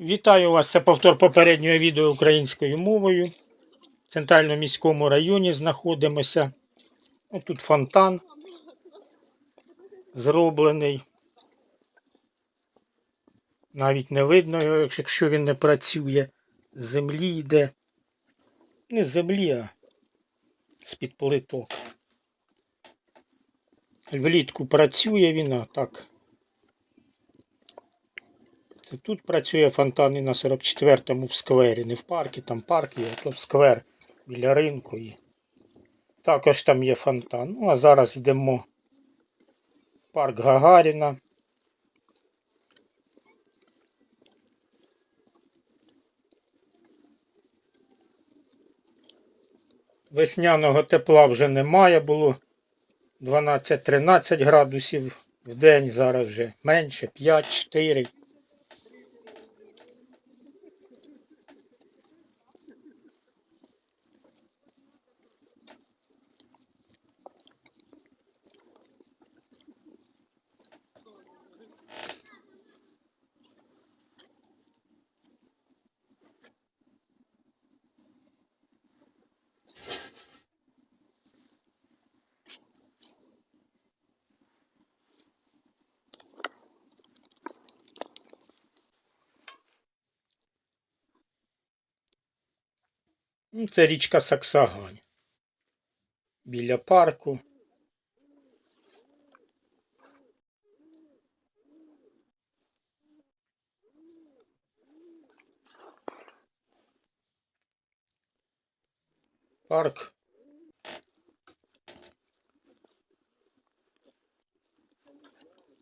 Вітаю вас! Це повтор попереднього відео українською мовою. В центральному міському районі знаходимося. Ось тут фонтан зроблений. Навіть не видно, його, якщо він не працює. З землі йде. Не з землі, а з-під плиток. Влітку працює він, а так. Тут працює фонтан і на 44-му в сквері. Не в парку, там парк є, а то в сквер біля ринку є. Також там є фонтан. Ну, а зараз йдемо в парк Гагаріна. Весняного тепла вже немає, було 12-13 градусів в день, зараз вже менше, 5-4. Це річка Саксагань. Біля парку. Парк.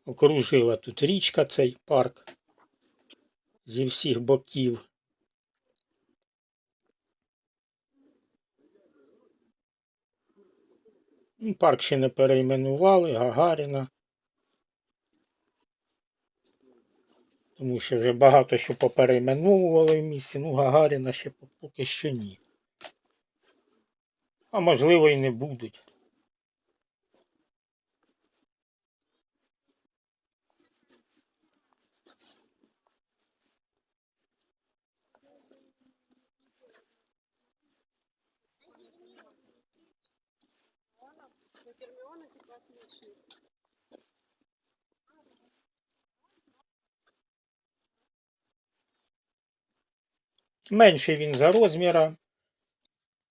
Окружила тут річка цей парк зі всіх боків. Парк ще не перейменували, Гагаріна. Тому що вже багато що поперейменовували в місті, ну Гагаріна ще поки що ні. А можливо і не будуть. У Гермиона типа отличный. Менший він за розміра.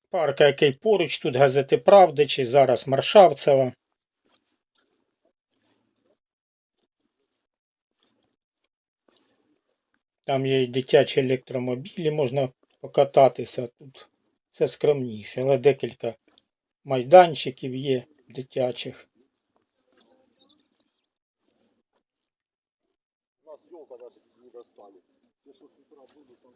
Парк, який поруч, тут газети Правди чи зараз Маршавцева. Там є і дитячі електромобілі, можна покататися. Тут все скромніше, але декілька майданчиків є дитячих. У нас елка даже не достали. Те, что с утра были, там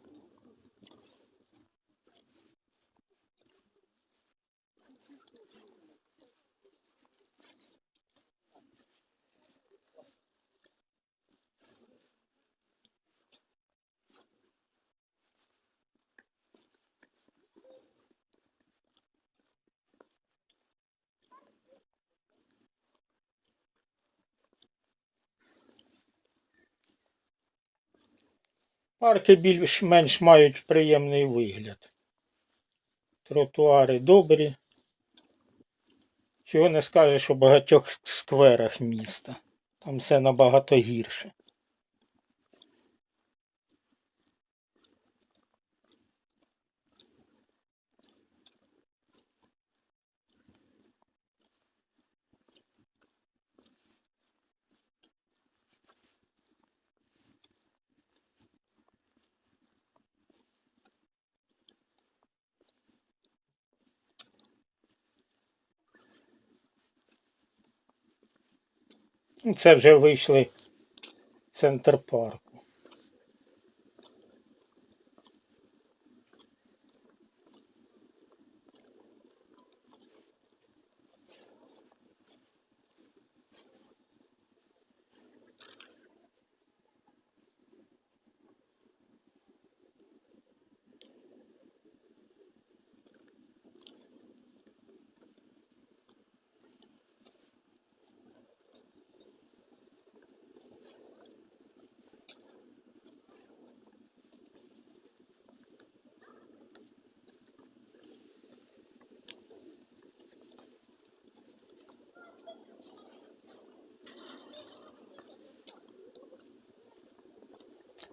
Парки більш-менш мають приємний вигляд. Тротуари добрі. Чого не скажеш у багатьох скверах міста. Там все набагато гірше. Це вже вийшли в центр парку.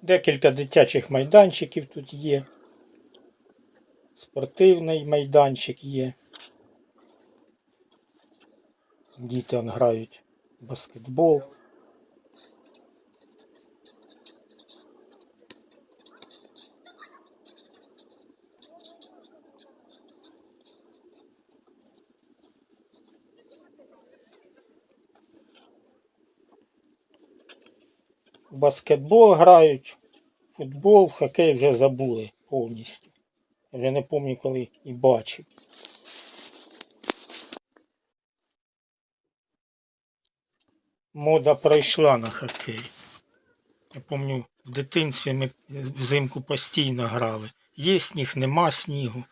Декілька дитячих майданчиків тут є. Спортивний майданчик є. Діти грають в баскетбол. В баскетбол грають, футбол, в хокей вже забули повністю. Вже не пам'ятаю, коли і бачив. Мода пройшла на хокей. Я пам'ятаю, в дитинстві ми взимку постійно грали. Є сніг, нема снігу.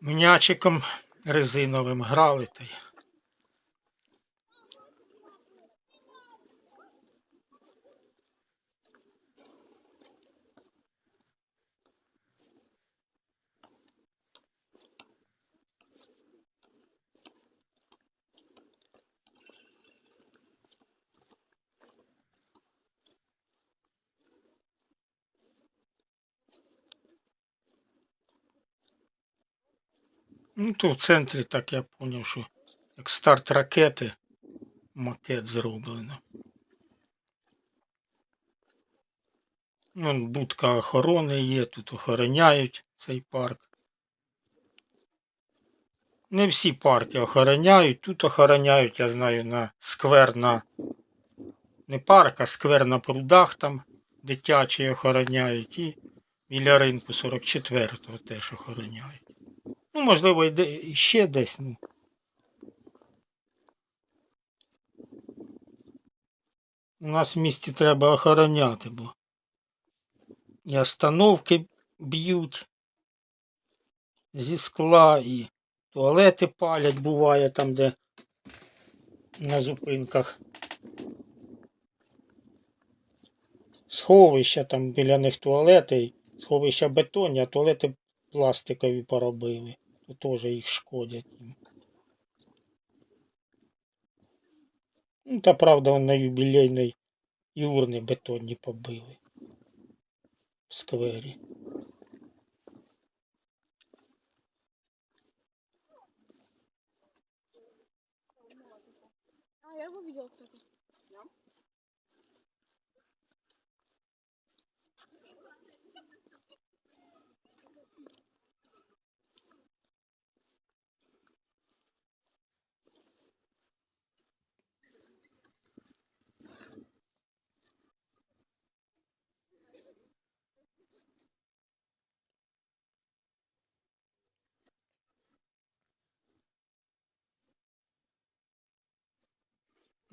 М'ячиком резиновим грали та й. Ну, то в центрі так я зрозумів, що як старт ракети макет зроблено. Ну, будка охорони є, тут охороняють цей парк. Не всі парки охороняють, тут охороняють, я знаю, на сквер на не парк, а сквер на прудах там дитячі охороняють і біля ринку 44-го теж охороняють. Ну, можливо, і де- і ще десь. Ну. У нас в місті треба охороняти, бо і остановки б'ють зі скла, і туалети палять, буває там, де на зупинках. Сховища там біля них туалети, сховища бетонні, а туалети пластикові поробили. То теж їх шкодять їм. Ну, та правда, он на юбилейной і урни бетонні побили в сквері.